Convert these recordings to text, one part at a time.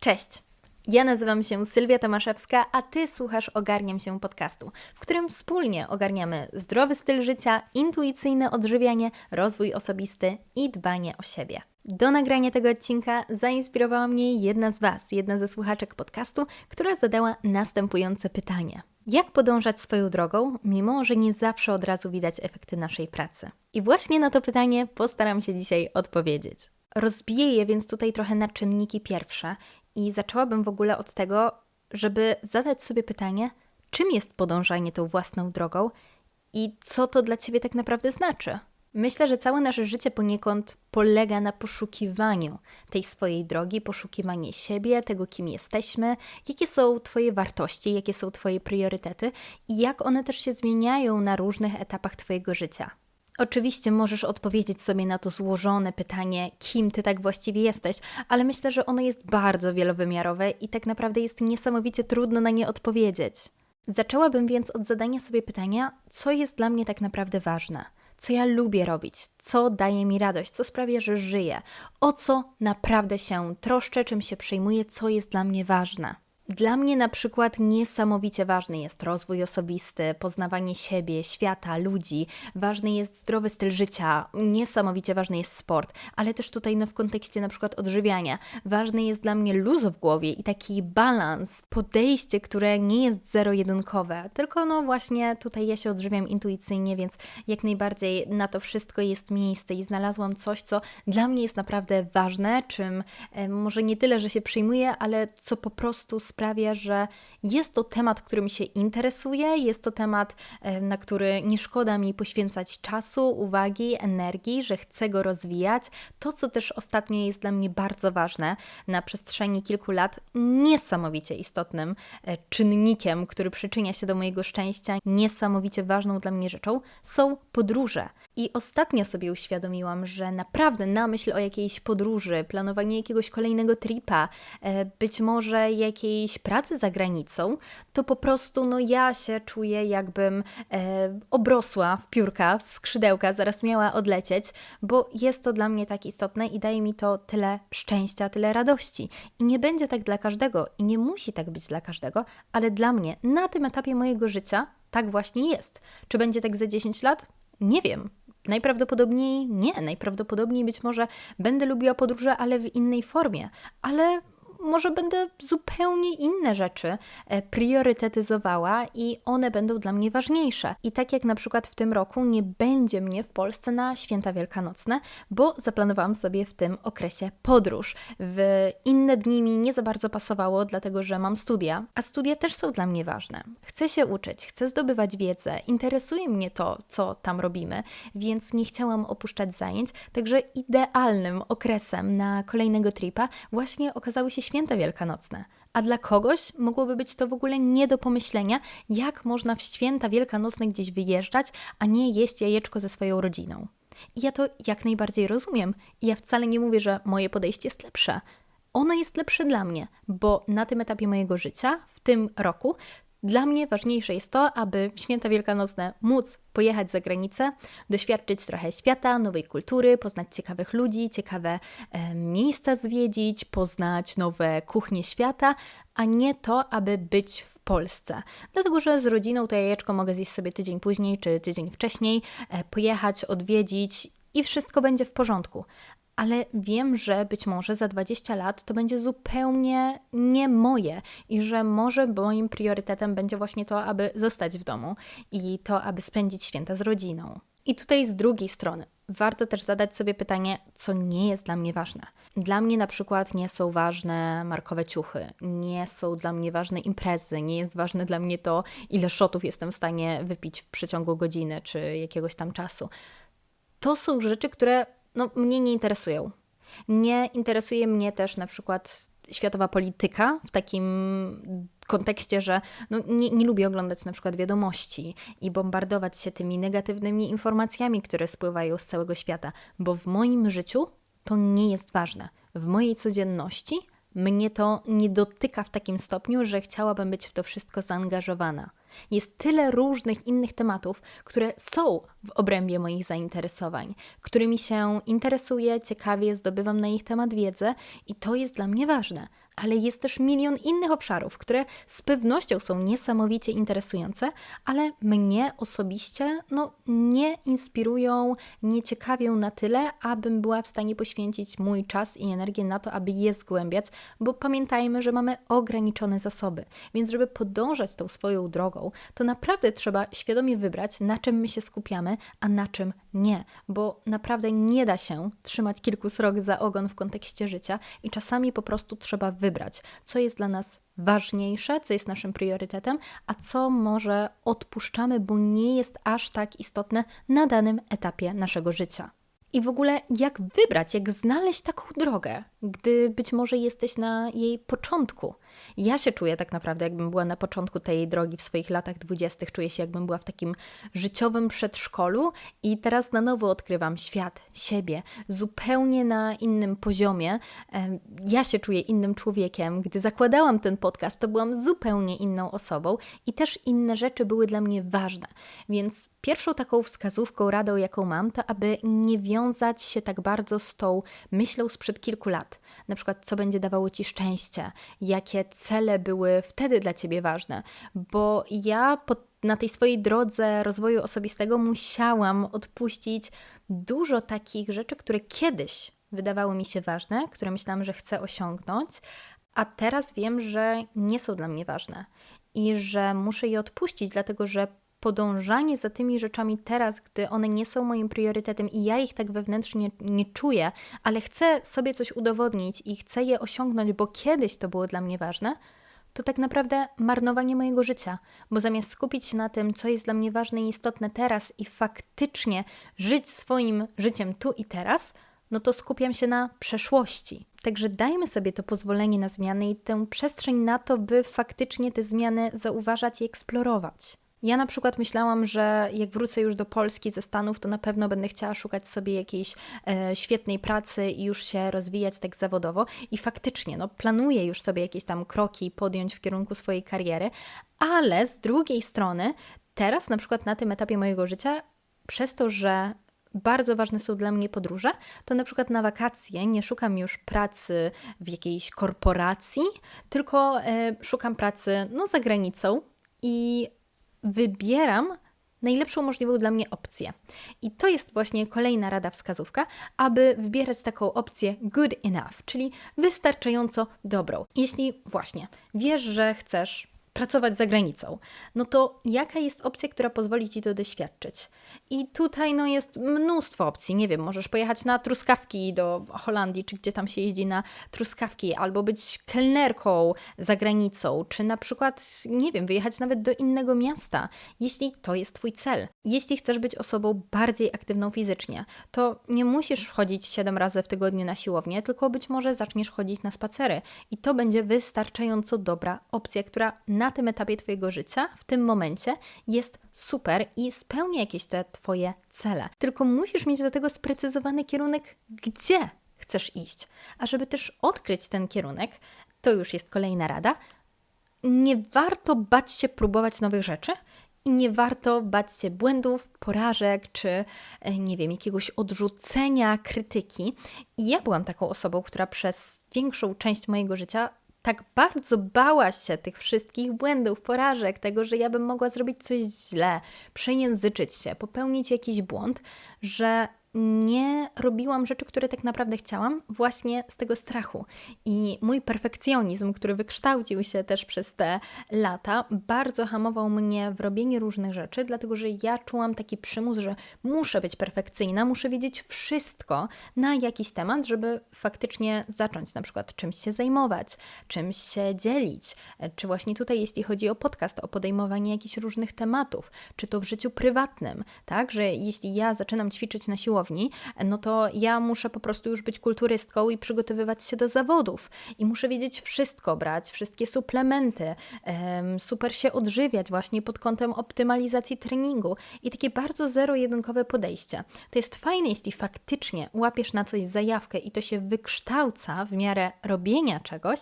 Cześć! Ja nazywam się Sylwia Tomaszewska, a Ty słuchasz Ogarniam się podcastu, w którym wspólnie ogarniamy zdrowy styl życia, intuicyjne odżywianie, rozwój osobisty i dbanie o siebie. Do nagrania tego odcinka zainspirowała mnie jedna z Was, jedna ze słuchaczek podcastu, która zadała następujące pytanie. Jak podążać swoją drogą, mimo że nie zawsze od razu widać efekty naszej pracy? I właśnie na to pytanie postaram się dzisiaj odpowiedzieć. Rozbiję je więc tutaj trochę na czynniki pierwsze i zaczęłabym w ogóle od tego, żeby zadać sobie pytanie, czym jest podążanie tą własną drogą i co to dla ciebie tak naprawdę znaczy. Myślę, że całe nasze życie poniekąd polega na poszukiwaniu tej swojej drogi, poszukiwanie siebie, tego, kim jesteśmy, jakie są Twoje wartości, jakie są Twoje priorytety i jak one też się zmieniają na różnych etapach Twojego życia. Oczywiście możesz odpowiedzieć sobie na to złożone pytanie, kim ty tak właściwie jesteś, ale myślę, że ono jest bardzo wielowymiarowe i tak naprawdę jest niesamowicie trudno na nie odpowiedzieć. Zaczęłabym więc od zadania sobie pytania, co jest dla mnie tak naprawdę ważne, co ja lubię robić, co daje mi radość, co sprawia, że żyję, o co naprawdę się troszczę, czym się przejmuję, co jest dla mnie ważne. Dla mnie na przykład niesamowicie ważny jest rozwój osobisty, poznawanie siebie, świata, ludzi. Ważny jest zdrowy styl życia, niesamowicie ważny jest sport, ale też tutaj no, w kontekście na przykład odżywiania. Ważny jest dla mnie luz w głowie i taki balans, podejście, które nie jest zero-jedynkowe, tylko no właśnie tutaj ja się odżywiam intuicyjnie, więc jak najbardziej na to wszystko jest miejsce i znalazłam coś, co dla mnie jest naprawdę ważne, czym e, może nie tyle, że się przyjmuję, ale co po prostu sprawia, że jest to temat, którym się interesuje, jest to temat, e, na który nie szkoda mi poświęcać czasu, uwagi, energii, że chcę go rozwijać. To, co też ostatnio jest dla mnie bardzo ważne na przestrzeni kilku lat, niesamowicie istotnym e, czynnikiem, który przyczynia się do mojego szczęścia, niesamowicie ważną dla mnie rzeczą, są podróże. I ostatnio sobie uświadomiłam, że naprawdę na myśl o jakiejś podróży, planowanie jakiegoś kolejnego tripa, e, być może jakiejś pracy za granicą, to po prostu no ja się czuję jakbym e, obrosła w piórka, w skrzydełka, zaraz miała odlecieć, bo jest to dla mnie tak istotne i daje mi to tyle szczęścia, tyle radości. I nie będzie tak dla każdego i nie musi tak być dla każdego, ale dla mnie na tym etapie mojego życia tak właśnie jest. Czy będzie tak za 10 lat? Nie wiem. Najprawdopodobniej nie, najprawdopodobniej być może będę lubiła podróże, ale w innej formie, ale może będę zupełnie inne rzeczy e, priorytetyzowała i one będą dla mnie ważniejsze. I tak jak na przykład w tym roku nie będzie mnie w Polsce na święta wielkanocne, bo zaplanowałam sobie w tym okresie podróż. W inne dni mi nie za bardzo pasowało, dlatego że mam studia, a studia też są dla mnie ważne. Chcę się uczyć, chcę zdobywać wiedzę, interesuje mnie to, co tam robimy, więc nie chciałam opuszczać zajęć, także idealnym okresem na kolejnego tripa właśnie okazały się święta wielkanocne. A dla kogoś mogłoby być to w ogóle nie do pomyślenia, jak można w święta wielkanocne gdzieś wyjeżdżać, a nie jeść jajeczko ze swoją rodziną. I ja to jak najbardziej rozumiem. I ja wcale nie mówię, że moje podejście jest lepsze. Ono jest lepsze dla mnie, bo na tym etapie mojego życia, w tym roku, dla mnie ważniejsze jest to, aby w święta wielkanocne móc pojechać za granicę, doświadczyć trochę świata, nowej kultury, poznać ciekawych ludzi, ciekawe e, miejsca zwiedzić, poznać nowe kuchnie świata, a nie to, aby być w Polsce. Dlatego, że z rodziną to jajeczko mogę zjeść sobie tydzień później czy tydzień wcześniej, e, pojechać, odwiedzić i wszystko będzie w porządku ale wiem, że być może za 20 lat to będzie zupełnie nie moje i że może moim priorytetem będzie właśnie to, aby zostać w domu i to, aby spędzić święta z rodziną. I tutaj z drugiej strony warto też zadać sobie pytanie, co nie jest dla mnie ważne. Dla mnie na przykład nie są ważne markowe ciuchy, nie są dla mnie ważne imprezy, nie jest ważne dla mnie to, ile shotów jestem w stanie wypić w przeciągu godziny czy jakiegoś tam czasu. To są rzeczy, które no, mnie nie interesują. Nie interesuje mnie też na przykład światowa polityka w takim kontekście, że no, nie, nie lubię oglądać na przykład wiadomości i bombardować się tymi negatywnymi informacjami, które spływają z całego świata, bo w moim życiu to nie jest ważne. W mojej codzienności mnie to nie dotyka w takim stopniu, że chciałabym być w to wszystko zaangażowana. Jest tyle różnych innych tematów, które są w obrębie moich zainteresowań, którymi się interesuję, ciekawie zdobywam na ich temat wiedzę i to jest dla mnie ważne. Ale jest też milion innych obszarów, które z pewnością są niesamowicie interesujące, ale mnie osobiście no, nie inspirują, nie ciekawią na tyle, abym była w stanie poświęcić mój czas i energię na to, aby je zgłębiać, bo pamiętajmy, że mamy ograniczone zasoby, więc żeby podążać tą swoją drogą, to naprawdę trzeba świadomie wybrać, na czym my się skupiamy, a na czym nie, bo naprawdę nie da się trzymać kilku srok za ogon w kontekście życia i czasami po prostu trzeba wybrać, co jest dla nas ważniejsze, co jest naszym priorytetem, a co może odpuszczamy, bo nie jest aż tak istotne na danym etapie naszego życia. I w ogóle jak wybrać, jak znaleźć taką drogę, gdy być może jesteś na jej początku. Ja się czuję tak naprawdę, jakbym była na początku tej drogi w swoich latach dwudziestych, czuję się jakbym była w takim życiowym przedszkolu i teraz na nowo odkrywam świat, siebie, zupełnie na innym poziomie. Ja się czuję innym człowiekiem. Gdy zakładałam ten podcast, to byłam zupełnie inną osobą i też inne rzeczy były dla mnie ważne. Więc pierwszą taką wskazówką, radą, jaką mam, to aby nie wiązać się tak bardzo z tą myślą sprzed kilku lat na przykład co będzie dawało Ci szczęście, jakie cele były wtedy dla Ciebie ważne, bo ja pod na tej swojej drodze rozwoju osobistego musiałam odpuścić dużo takich rzeczy, które kiedyś wydawały mi się ważne, które myślałam, że chcę osiągnąć, a teraz wiem, że nie są dla mnie ważne i że muszę je odpuścić, dlatego że podążanie za tymi rzeczami teraz, gdy one nie są moim priorytetem i ja ich tak wewnętrznie nie czuję, ale chcę sobie coś udowodnić i chcę je osiągnąć, bo kiedyś to było dla mnie ważne, to tak naprawdę marnowanie mojego życia, bo zamiast skupić się na tym, co jest dla mnie ważne i istotne teraz i faktycznie żyć swoim życiem tu i teraz, no to skupiam się na przeszłości. Także dajmy sobie to pozwolenie na zmiany i tę przestrzeń na to, by faktycznie te zmiany zauważać i eksplorować. Ja na przykład myślałam, że jak wrócę już do Polski ze Stanów, to na pewno będę chciała szukać sobie jakiejś e, świetnej pracy i już się rozwijać tak zawodowo. I faktycznie, no, planuję już sobie jakieś tam kroki podjąć w kierunku swojej kariery, ale z drugiej strony, teraz na przykład na tym etapie mojego życia, przez to, że bardzo ważne są dla mnie podróże, to na przykład na wakacje nie szukam już pracy w jakiejś korporacji, tylko e, szukam pracy no, za granicą i wybieram najlepszą możliwą dla mnie opcję. I to jest właśnie kolejna rada wskazówka, aby wybierać taką opcję good enough, czyli wystarczająco dobrą. Jeśli właśnie wiesz, że chcesz pracować za granicą, no to jaka jest opcja, która pozwoli Ci to doświadczyć? I tutaj no, jest mnóstwo opcji. Nie wiem, możesz pojechać na truskawki do Holandii, czy gdzie tam się jeździ na truskawki, albo być kelnerką za granicą, czy na przykład, nie wiem, wyjechać nawet do innego miasta, jeśli to jest Twój cel. Jeśli chcesz być osobą bardziej aktywną fizycznie, to nie musisz chodzić 7 razy w tygodniu na siłownię, tylko być może zaczniesz chodzić na spacery i to będzie wystarczająco dobra opcja, która na na tym etapie Twojego życia, w tym momencie, jest super i spełnia jakieś te Twoje cele. Tylko musisz mieć do tego sprecyzowany kierunek, gdzie chcesz iść. A żeby też odkryć ten kierunek, to już jest kolejna rada. Nie warto bać się próbować nowych rzeczy i nie warto bać się błędów, porażek czy e, nie wiem, jakiegoś odrzucenia, krytyki. I ja byłam taką osobą, która przez większą część mojego życia tak bardzo bałaś się tych wszystkich błędów, porażek, tego, że ja bym mogła zrobić coś źle, przejęzyczyć się, popełnić jakiś błąd, że nie robiłam rzeczy, które tak naprawdę chciałam, właśnie z tego strachu. I mój perfekcjonizm, który wykształcił się też przez te lata, bardzo hamował mnie w robieniu różnych rzeczy, dlatego że ja czułam taki przymus, że muszę być perfekcyjna, muszę wiedzieć wszystko na jakiś temat, żeby faktycznie zacząć na przykład czymś się zajmować, czymś się dzielić, czy właśnie tutaj, jeśli chodzi o podcast, o podejmowanie jakichś różnych tematów, czy to w życiu prywatnym, tak, że jeśli ja zaczynam ćwiczyć na siłowni, siłowni, no to ja muszę po prostu już być kulturystką i przygotowywać się do zawodów. I muszę wiedzieć wszystko, brać wszystkie suplementy, super się odżywiać właśnie pod kątem optymalizacji treningu i takie bardzo zero-jedynkowe podejście. To jest fajne, jeśli faktycznie łapiesz na coś zajawkę i to się wykształca w miarę robienia czegoś,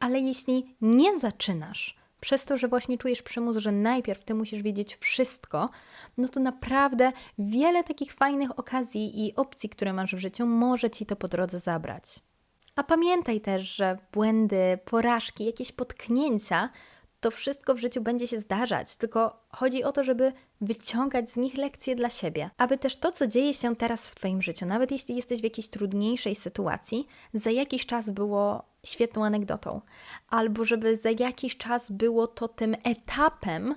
ale jeśli nie zaczynasz, przez to, że właśnie czujesz przymus, że najpierw ty musisz wiedzieć wszystko, no to naprawdę wiele takich fajnych okazji i opcji, które masz w życiu, może ci to po drodze zabrać. A pamiętaj też, że błędy, porażki, jakieś potknięcia to wszystko w życiu będzie się zdarzać, tylko chodzi o to, żeby wyciągać z nich lekcje dla siebie, aby też to, co dzieje się teraz w Twoim życiu, nawet jeśli jesteś w jakiejś trudniejszej sytuacji, za jakiś czas było świetną anegdotą, albo żeby za jakiś czas było to tym etapem,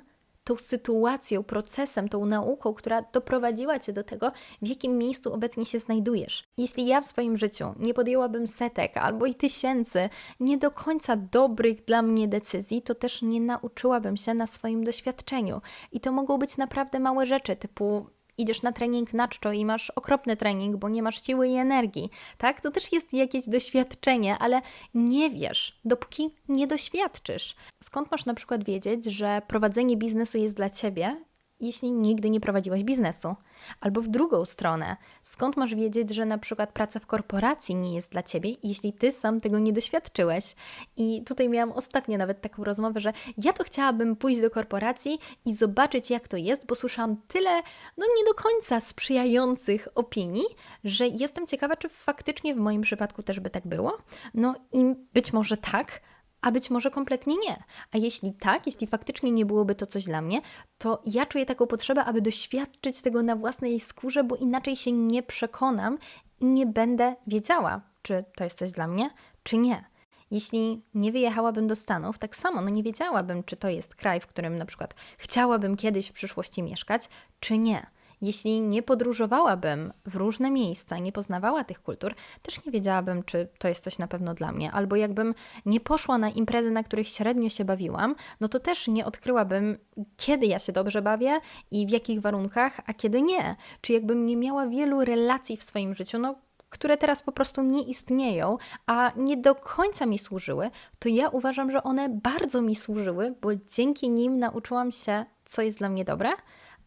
tą sytuacją, procesem, tą nauką, która doprowadziła cię do tego, w jakim miejscu obecnie się znajdujesz. Jeśli ja w swoim życiu nie podjęłabym setek albo i tysięcy nie do końca dobrych dla mnie decyzji, to też nie nauczyłabym się na swoim doświadczeniu. I to mogą być naprawdę małe rzeczy, typu idziesz na trening na czczo i masz okropny trening, bo nie masz siły i energii, tak? To też jest jakieś doświadczenie, ale nie wiesz, dopóki nie doświadczysz. Skąd masz na przykład wiedzieć, że prowadzenie biznesu jest dla ciebie jeśli nigdy nie prowadziłaś biznesu. Albo w drugą stronę, skąd masz wiedzieć, że na przykład praca w korporacji nie jest dla ciebie, jeśli ty sam tego nie doświadczyłeś? I tutaj miałam ostatnio nawet taką rozmowę, że ja to chciałabym pójść do korporacji i zobaczyć, jak to jest, bo słyszałam tyle, no nie do końca sprzyjających opinii, że jestem ciekawa, czy faktycznie w moim przypadku też by tak było. No i być może tak, a być może kompletnie nie. A jeśli tak, jeśli faktycznie nie byłoby to coś dla mnie, to ja czuję taką potrzebę, aby doświadczyć tego na własnej skórze, bo inaczej się nie przekonam i nie będę wiedziała, czy to jest coś dla mnie, czy nie. Jeśli nie wyjechałabym do Stanów, tak samo no nie wiedziałabym, czy to jest kraj, w którym na przykład chciałabym kiedyś w przyszłości mieszkać, czy nie. Jeśli nie podróżowałabym w różne miejsca, nie poznawała tych kultur, też nie wiedziałabym, czy to jest coś na pewno dla mnie. Albo jakbym nie poszła na imprezy, na których średnio się bawiłam, no to też nie odkryłabym, kiedy ja się dobrze bawię i w jakich warunkach, a kiedy nie. Czy jakbym nie miała wielu relacji w swoim życiu, no które teraz po prostu nie istnieją, a nie do końca mi służyły, to ja uważam, że one bardzo mi służyły, bo dzięki nim nauczyłam się, co jest dla mnie dobre,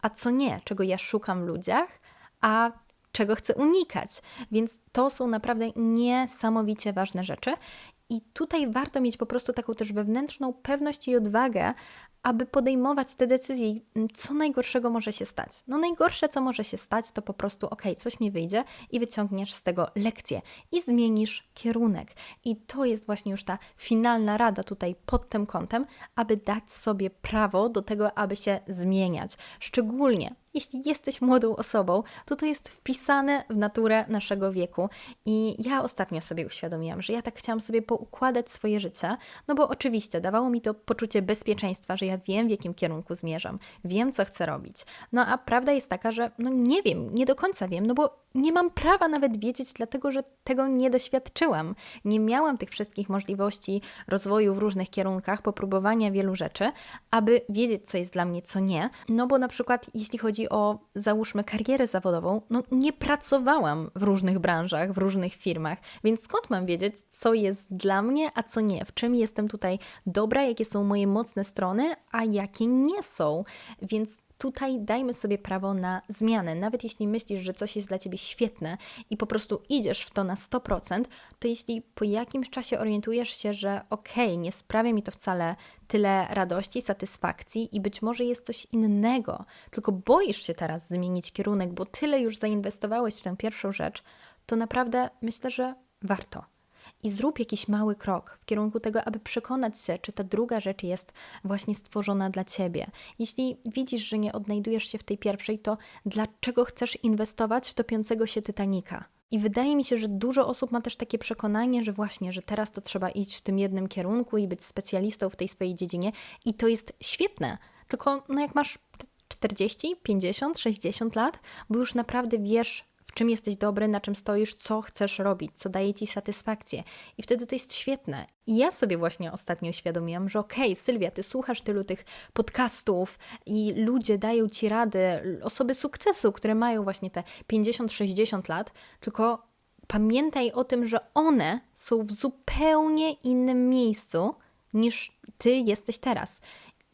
a co nie, czego ja szukam w ludziach, a czego chcę unikać. Więc to są naprawdę niesamowicie ważne rzeczy. I tutaj warto mieć po prostu taką też wewnętrzną pewność i odwagę, aby podejmować te decyzje, co najgorszego może się stać. No najgorsze, co może się stać, to po prostu ok, coś nie wyjdzie i wyciągniesz z tego lekcję i zmienisz kierunek. I to jest właśnie już ta finalna rada tutaj pod tym kątem, aby dać sobie prawo do tego, aby się zmieniać. Szczególnie jeśli jesteś młodą osobą, to to jest wpisane w naturę naszego wieku. I ja ostatnio sobie uświadomiłam, że ja tak chciałam sobie poukładać swoje życie, no bo oczywiście dawało mi to poczucie bezpieczeństwa, że ja wiem, w jakim kierunku zmierzam, wiem, co chcę robić. No a prawda jest taka, że no nie wiem, nie do końca wiem, no bo nie mam prawa nawet wiedzieć, dlatego że tego nie doświadczyłam. Nie miałam tych wszystkich możliwości rozwoju w różnych kierunkach, popróbowania wielu rzeczy, aby wiedzieć, co jest dla mnie, co nie. No bo na przykład, jeśli chodzi o, załóżmy, karierę zawodową, no nie pracowałam w różnych branżach, w różnych firmach, więc skąd mam wiedzieć, co jest dla mnie, a co nie? W czym jestem tutaj dobra, jakie są moje mocne strony, a jakie nie są? Więc tutaj dajmy sobie prawo na zmianę. Nawet jeśli myślisz, że coś jest dla ciebie świetne i po prostu idziesz w to na 100%, to jeśli po jakimś czasie orientujesz się, że okej, okay, nie sprawia mi to wcale tyle radości, satysfakcji i być może jest coś innego, tylko boisz się teraz zmienić kierunek, bo tyle już zainwestowałeś w tę pierwszą rzecz, to naprawdę myślę, że warto i zrób jakiś mały krok w kierunku tego, aby przekonać się, czy ta druga rzecz jest właśnie stworzona dla ciebie. Jeśli widzisz, że nie odnajdujesz się w tej pierwszej, to dlaczego chcesz inwestować w topiącego się Titanika? I wydaje mi się, że dużo osób ma też takie przekonanie, że właśnie, że teraz to trzeba iść w tym jednym kierunku i być specjalistą w tej swojej dziedzinie, i to jest świetne. Tylko no jak masz 40, 50, 60 lat, bo już naprawdę wiesz, w czym jesteś dobry, na czym stoisz, co chcesz robić, co daje ci satysfakcję. I wtedy to jest świetne. I ja sobie właśnie ostatnio uświadomiłam, że okej, okay, Sylwia, ty słuchasz tylu tych podcastów i ludzie dają ci rady, osoby sukcesu, które mają właśnie te 50-60 lat, tylko pamiętaj o tym, że one są w zupełnie innym miejscu niż ty jesteś teraz.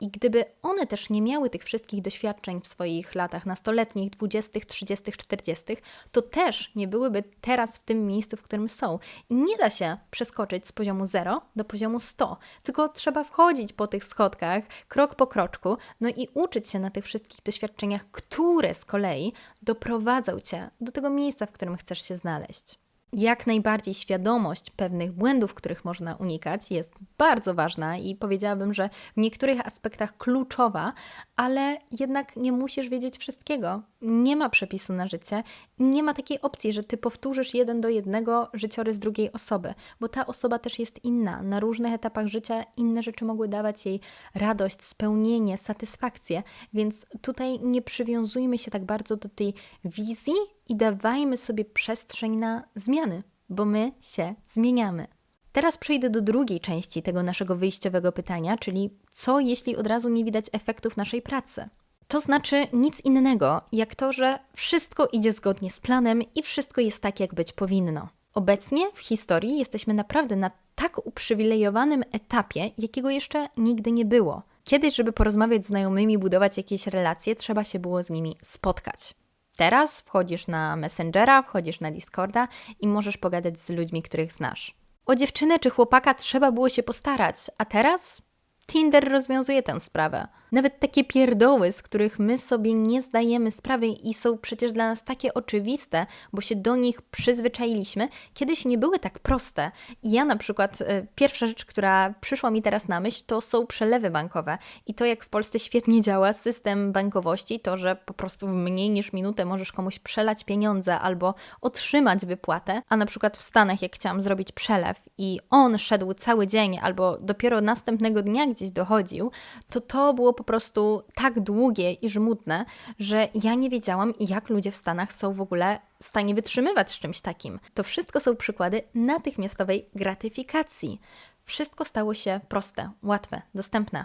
I gdyby one też nie miały tych wszystkich doświadczeń w swoich latach nastoletnich, dwudziestych, trzydziestych, czterdziestych, to też nie byłyby teraz w tym miejscu, w którym są. I nie da się przeskoczyć z poziomu 0 do poziomu 100, tylko trzeba wchodzić po tych schodkach, krok po kroczku, no i uczyć się na tych wszystkich doświadczeniach, które z kolei doprowadzą Cię do tego miejsca, w którym chcesz się znaleźć. Jak najbardziej świadomość pewnych błędów, których można unikać, jest bardzo ważna i powiedziałabym, że w niektórych aspektach kluczowa, ale jednak nie musisz wiedzieć wszystkiego. Nie ma przepisu na życie, nie ma takiej opcji, że ty powtórzysz jeden do jednego życiorys drugiej osoby, bo ta osoba też jest inna. Na różnych etapach życia inne rzeczy mogły dawać jej radość, spełnienie, satysfakcję, więc tutaj nie przywiązujmy się tak bardzo do tej wizji i dawajmy sobie przestrzeń na zmiany, bo my się zmieniamy. Teraz przejdę do drugiej części tego naszego wyjściowego pytania, czyli co jeśli od razu nie widać efektów naszej pracy? To znaczy nic innego, jak to, że wszystko idzie zgodnie z planem i wszystko jest tak, jak być powinno. Obecnie w historii jesteśmy naprawdę na tak uprzywilejowanym etapie, jakiego jeszcze nigdy nie było. Kiedyś, żeby porozmawiać z znajomymi, budować jakieś relacje, trzeba się było z nimi spotkać. Teraz wchodzisz na Messengera, wchodzisz na Discorda i możesz pogadać z ludźmi, których znasz. O dziewczynę czy chłopaka trzeba było się postarać, a teraz Tinder rozwiązuje tę sprawę. Nawet takie pierdoły, z których my sobie nie zdajemy sprawy i są przecież dla nas takie oczywiste, bo się do nich przyzwyczailiśmy, kiedyś nie były tak proste. I ja na przykład, y, pierwsza rzecz, która przyszła mi teraz na myśl, to są przelewy bankowe. I to, jak w Polsce świetnie działa system bankowości, to, że po prostu w mniej niż minutę możesz komuś przelać pieniądze albo otrzymać wypłatę, a na przykład w Stanach, jak chciałam zrobić przelew i on szedł cały dzień albo dopiero następnego dnia gdzieś dochodził, to to było po prostu tak długie i żmudne, że ja nie wiedziałam, jak ludzie w Stanach są w ogóle w stanie wytrzymywać z czymś takim. To wszystko są przykłady natychmiastowej gratyfikacji. Wszystko stało się proste, łatwe, dostępne.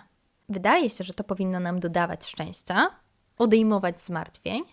Wydaje się, że to powinno nam dodawać szczęścia, odejmować zmartwień,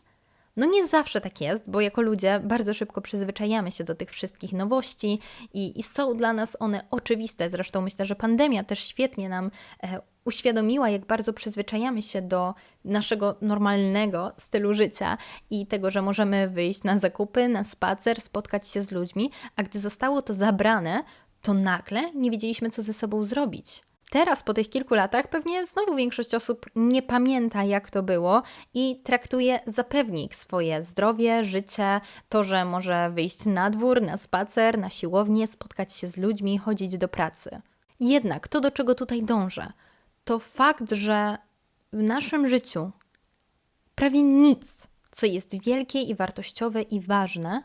no nie zawsze tak jest, bo jako ludzie bardzo szybko przyzwyczajamy się do tych wszystkich nowości i, i są dla nas one oczywiste. Zresztą myślę, że pandemia też świetnie nam e, uświadomiła, jak bardzo przyzwyczajamy się do naszego normalnego stylu życia i tego, że możemy wyjść na zakupy, na spacer, spotkać się z ludźmi, a gdy zostało to zabrane, to nagle nie wiedzieliśmy, co ze sobą zrobić. Teraz, po tych kilku latach, pewnie znowu większość osób nie pamięta, jak to było i traktuje za pewnik swoje zdrowie, życie, to, że może wyjść na dwór, na spacer, na siłownię, spotkać się z ludźmi, chodzić do pracy. Jednak to, do czego tutaj dążę, to fakt, że w naszym życiu prawie nic, co jest wielkie i wartościowe i ważne,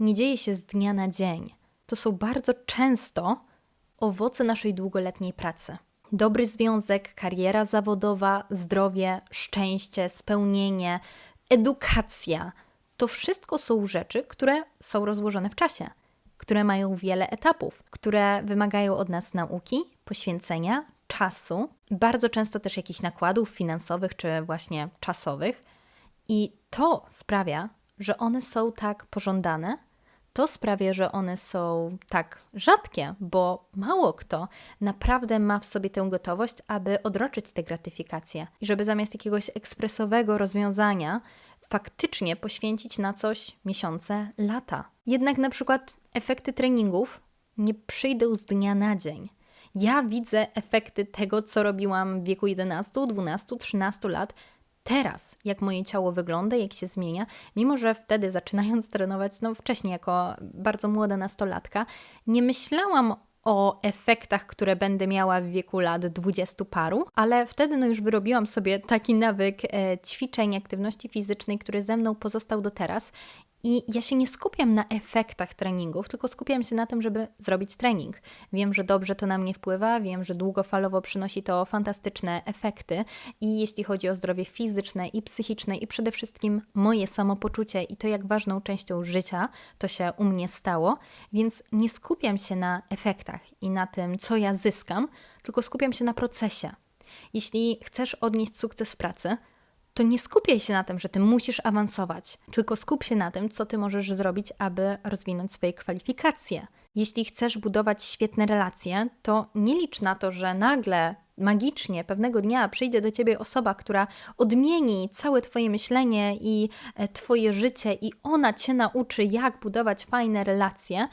nie dzieje się z dnia na dzień. To są bardzo często owoce naszej długoletniej pracy. Dobry związek, kariera zawodowa, zdrowie, szczęście, spełnienie, edukacja to wszystko są rzeczy, które są rozłożone w czasie, które mają wiele etapów, które wymagają od nas nauki, poświęcenia, czasu, bardzo często też jakichś nakładów finansowych czy właśnie czasowych. I to sprawia, że one są tak pożądane, to sprawia, że one są tak rzadkie, bo mało kto naprawdę ma w sobie tę gotowość, aby odroczyć te gratyfikacje i żeby zamiast jakiegoś ekspresowego rozwiązania faktycznie poświęcić na coś miesiące, lata. Jednak na przykład efekty treningów nie przyjdą z dnia na dzień. Ja widzę efekty tego, co robiłam w wieku 11, 12, 13 lat teraz, jak moje ciało wygląda, jak się zmienia, mimo że wtedy zaczynając trenować, no wcześniej jako bardzo młoda nastolatka, nie myślałam o efektach, które będę miała w wieku lat dwudziestu paru, ale wtedy no już wyrobiłam sobie taki nawyk e, ćwiczeń, aktywności fizycznej, który ze mną pozostał do teraz i ja się nie skupiam na efektach treningów, tylko skupiam się na tym, żeby zrobić trening. Wiem, że dobrze to na mnie wpływa, wiem, że długofalowo przynosi to fantastyczne efekty i jeśli chodzi o zdrowie fizyczne i psychiczne i przede wszystkim moje samopoczucie i to, jak ważną częścią życia to się u mnie stało, więc nie skupiam się na efektach i na tym, co ja zyskam, tylko skupiam się na procesie. Jeśli chcesz odnieść sukces w pracy, to nie skupiaj się na tym, że ty musisz awansować, tylko skup się na tym, co ty możesz zrobić, aby rozwinąć swoje kwalifikacje. Jeśli chcesz budować świetne relacje, to nie licz na to, że nagle magicznie pewnego dnia przyjdzie do ciebie osoba, która odmieni całe twoje myślenie i e, twoje życie i ona cię nauczy, jak budować fajne relacje.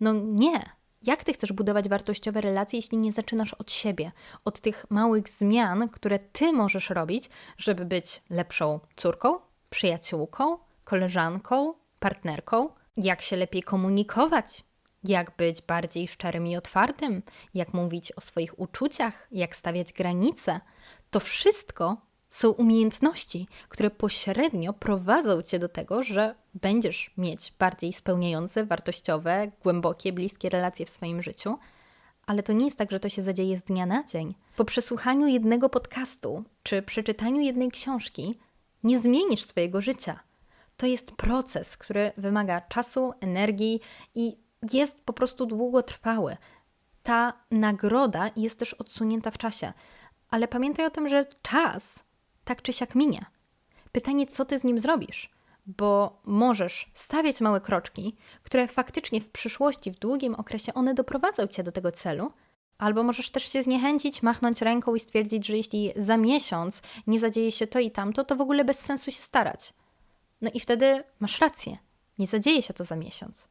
No nie, jak ty chcesz budować wartościowe relacje, jeśli nie zaczynasz od siebie, od tych małych zmian, które ty możesz robić, żeby być lepszą córką, przyjaciółką, koleżanką, partnerką, jak się lepiej komunikować, jak być bardziej szczerym i otwartym, jak mówić o swoich uczuciach, jak stawiać granice. To wszystko są umiejętności, które pośrednio prowadzą cię do tego, że będziesz mieć bardziej spełniające, wartościowe, głębokie, bliskie relacje w swoim życiu. Ale to nie jest tak, że to się zadzieje z dnia na dzień. Po przesłuchaniu jednego podcastu czy przeczytaniu jednej książki nie zmienisz swojego życia. To jest proces, który wymaga czasu, energii i jest po prostu długotrwały. Ta nagroda jest też odsunięta w czasie. Ale pamiętaj o tym, że czas tak czy siak minie. Pytanie, co ty z nim zrobisz? Bo możesz stawiać małe kroczki, które faktycznie w przyszłości, w długim okresie, one doprowadzą cię do tego celu, Albo możesz też się zniechęcić, machnąć ręką i stwierdzić, że jeśli za miesiąc nie zadzieje się to i tamto, to w ogóle bez sensu się starać. No i wtedy masz rację. Nie zadzieje się to za miesiąc.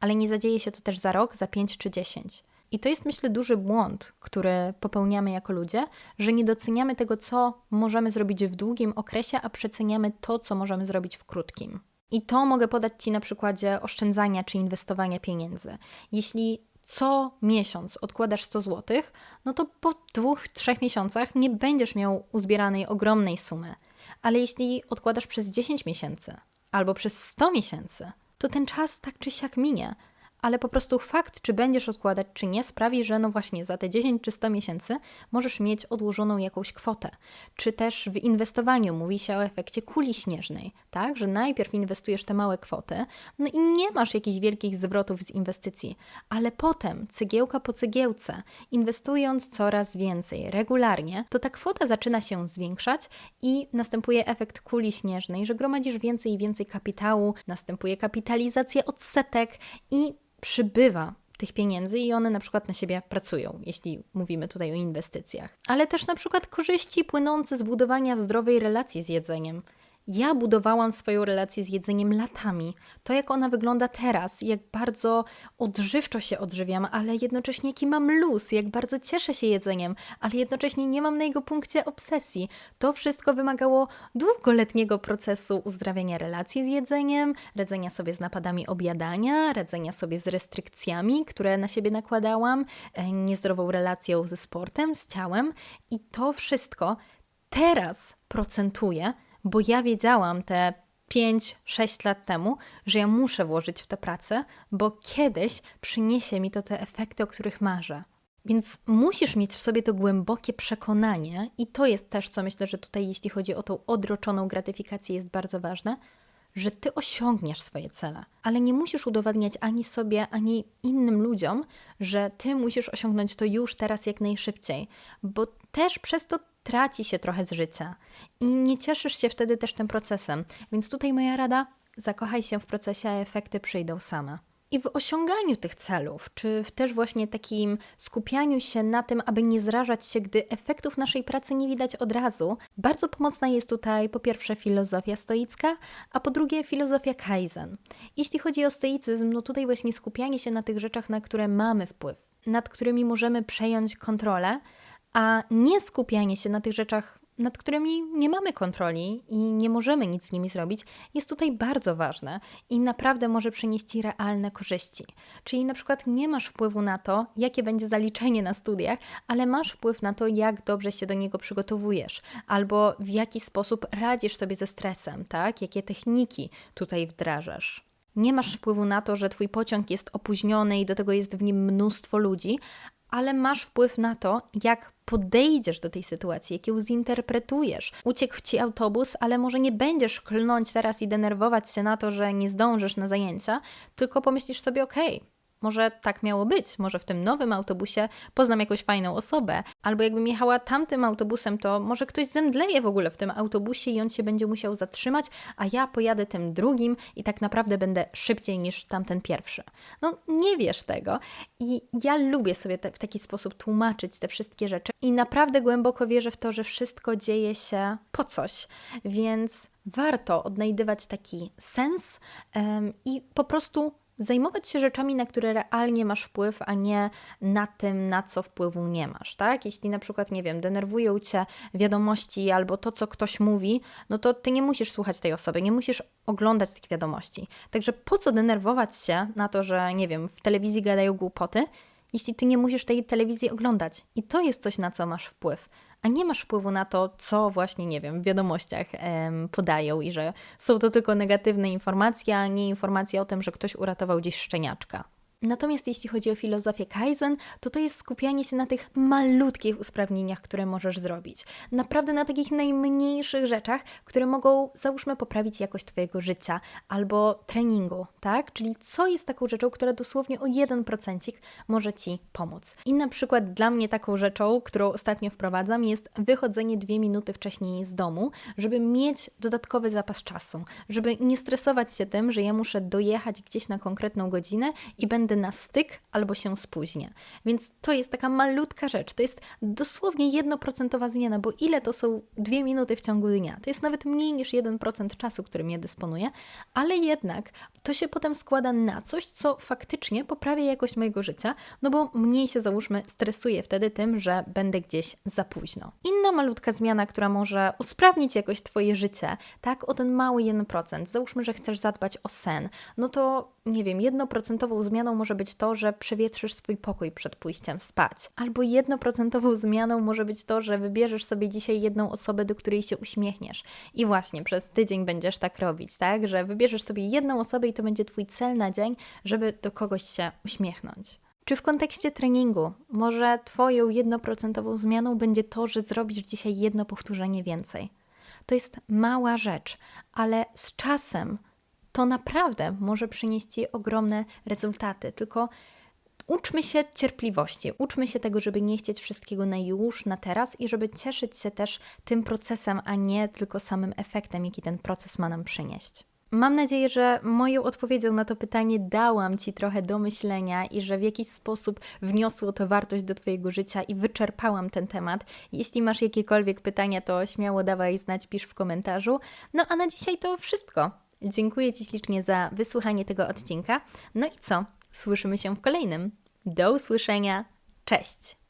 Ale nie zadzieje się to też za rok, za pięć czy dziesięć. I to jest, myślę, duży błąd, który popełniamy jako ludzie, że nie doceniamy tego, co możemy zrobić w długim okresie, a przeceniamy to, co możemy zrobić w krótkim. I to mogę podać Ci na przykładzie oszczędzania czy inwestowania pieniędzy. Jeśli co miesiąc odkładasz 100 zł, no to po dwóch, trzech miesiącach nie będziesz miał uzbieranej ogromnej sumy. Ale jeśli odkładasz przez 10 miesięcy albo przez 100 miesięcy, to ten czas tak czy siak minie, ale po prostu fakt, czy będziesz odkładać, czy nie, sprawi, że no właśnie za te 10 czy 100 miesięcy możesz mieć odłożoną jakąś kwotę. Czy też w inwestowaniu mówi się o efekcie kuli śnieżnej, tak? Że najpierw inwestujesz te małe kwoty, no i nie masz jakichś wielkich zwrotów z inwestycji, ale potem, cegiełka po cegiełce, inwestując coraz więcej, regularnie, to ta kwota zaczyna się zwiększać i następuje efekt kuli śnieżnej, że gromadzisz więcej i więcej kapitału, następuje kapitalizacja odsetek i przybywa tych pieniędzy i one na przykład na siebie pracują, jeśli mówimy tutaj o inwestycjach. Ale też na przykład korzyści płynące z budowania zdrowej relacji z jedzeniem. Ja budowałam swoją relację z jedzeniem latami. To, jak ona wygląda teraz, jak bardzo odżywczo się odżywiam, ale jednocześnie jaki mam luz, jak bardzo cieszę się jedzeniem, ale jednocześnie nie mam na jego punkcie obsesji. To wszystko wymagało długoletniego procesu uzdrawiania relacji z jedzeniem, radzenia sobie z napadami objadania, radzenia sobie z restrykcjami, które na siebie nakładałam, e, niezdrową relacją ze sportem, z ciałem i to wszystko teraz procentuje bo ja wiedziałam te 5-6 lat temu, że ja muszę włożyć w to pracę, bo kiedyś przyniesie mi to te efekty, o których marzę. Więc musisz mieć w sobie to głębokie przekonanie, i to jest też, co myślę, że tutaj, jeśli chodzi o tą odroczoną gratyfikację, jest bardzo ważne, że ty osiągniesz swoje cele, ale nie musisz udowadniać ani sobie, ani innym ludziom, że ty musisz osiągnąć to już teraz jak najszybciej, bo też przez to traci się trochę z życia i nie cieszysz się wtedy też tym procesem. Więc tutaj moja rada: zakochaj się w procesie, a efekty przyjdą same. I w osiąganiu tych celów, czy w też właśnie takim skupianiu się na tym, aby nie zrażać się, gdy efektów naszej pracy nie widać od razu, bardzo pomocna jest tutaj po pierwsze filozofia stoicka, a po drugie filozofia Kaizen. Jeśli chodzi o stoicyzm, no tutaj właśnie skupianie się na tych rzeczach, na które mamy wpływ, nad którymi możemy przejąć kontrolę, a nie skupianie się na tych rzeczach, nad którymi nie mamy kontroli i nie możemy nic z nimi zrobić, jest tutaj bardzo ważne i naprawdę może przynieść realne korzyści. Czyli na przykład nie masz wpływu na to, jakie będzie zaliczenie na studiach, ale masz wpływ na to, jak dobrze się do niego przygotowujesz, albo w jaki sposób radzisz sobie ze stresem, tak? Jakie techniki tutaj wdrażasz. Nie masz wpływu na to, że Twój pociąg jest opóźniony i do tego jest w nim mnóstwo ludzi, ale masz wpływ na to, jak podejdziesz do tej sytuacji, jak ją zinterpretujesz. Uciekł ci autobus, ale może nie będziesz klnąć teraz i denerwować się na to, że nie zdążysz na zajęcia, tylko pomyślisz sobie, okej, okay, może tak miało być, może w tym nowym autobusie poznam jakąś fajną osobę, albo jakbym jechała tamtym autobusem, to może ktoś zemdleje w ogóle w tym autobusie i on się będzie musiał zatrzymać, a ja pojadę tym drugim i tak naprawdę będę szybciej niż tamten pierwszy. No nie wiesz tego. I ja lubię sobie te, w taki sposób tłumaczyć te wszystkie rzeczy i naprawdę głęboko wierzę w to, że wszystko dzieje się po coś, więc warto odnajdywać taki sens um, i po prostu Zajmować się rzeczami, na które realnie masz wpływ, a nie na tym, na co wpływu nie masz, tak? Jeśli na przykład, nie wiem, denerwują cię wiadomości albo to, co ktoś mówi, no to ty nie musisz słuchać tej osoby, nie musisz oglądać tych wiadomości. Także po co denerwować się na to, że, nie wiem, w telewizji gadają głupoty, jeśli ty nie musisz tej telewizji oglądać? I to jest coś, na co masz wpływ a nie masz wpływu na to, co właśnie, nie wiem, w wiadomościach em, podają i że są to tylko negatywne informacje, a nie informacje o tym, że ktoś uratował gdzieś szczeniaczka. Natomiast jeśli chodzi o filozofię Kaizen, to to jest skupianie się na tych malutkich usprawnieniach, które możesz zrobić. Naprawdę na takich najmniejszych rzeczach, które mogą, załóżmy, poprawić jakość Twojego życia albo treningu, tak? Czyli co jest taką rzeczą, która dosłownie o 1% może Ci pomóc. I na przykład dla mnie taką rzeczą, którą ostatnio wprowadzam, jest wychodzenie dwie minuty wcześniej z domu, żeby mieć dodatkowy zapas czasu, żeby nie stresować się tym, że ja muszę dojechać gdzieś na konkretną godzinę i będę na styk albo się spóźnię. Więc to jest taka malutka rzecz. To jest dosłownie jednoprocentowa zmiana, bo ile to są dwie minuty w ciągu dnia? To jest nawet mniej niż 1% czasu, którym ja dysponuję, ale jednak to się potem składa na coś, co faktycznie poprawia jakość mojego życia, no bo mniej się załóżmy stresuję wtedy tym, że będę gdzieś za późno. Inna malutka zmiana, która może usprawnić jakoś Twoje życie, tak, o ten mały 1%. Załóżmy, że chcesz zadbać o sen, no to nie wiem, jednoprocentową zmianą może być to, że przewietrzysz swój pokój przed pójściem spać. Albo jednoprocentową zmianą może być to, że wybierzesz sobie dzisiaj jedną osobę, do której się uśmiechniesz. I właśnie przez tydzień będziesz tak robić, tak? Że wybierzesz sobie jedną osobę i to będzie Twój cel na dzień, żeby do kogoś się uśmiechnąć. Czy w kontekście treningu może Twoją jednoprocentową zmianą będzie to, że zrobisz dzisiaj jedno powtórzenie więcej? To jest mała rzecz, ale z czasem to naprawdę może przynieść Ci ogromne rezultaty. Tylko uczmy się cierpliwości, uczmy się tego, żeby nie chcieć wszystkiego na już, na teraz i żeby cieszyć się też tym procesem, a nie tylko samym efektem, jaki ten proces ma nam przynieść. Mam nadzieję, że moją odpowiedzią na to pytanie dałam Ci trochę do myślenia i że w jakiś sposób wniosło to wartość do Twojego życia i wyczerpałam ten temat. Jeśli masz jakiekolwiek pytania, to śmiało dawaj znać, pisz w komentarzu. No a na dzisiaj to wszystko. Dziękuję Ci ślicznie za wysłuchanie tego odcinka. No i co? Słyszymy się w kolejnym. Do usłyszenia. Cześć!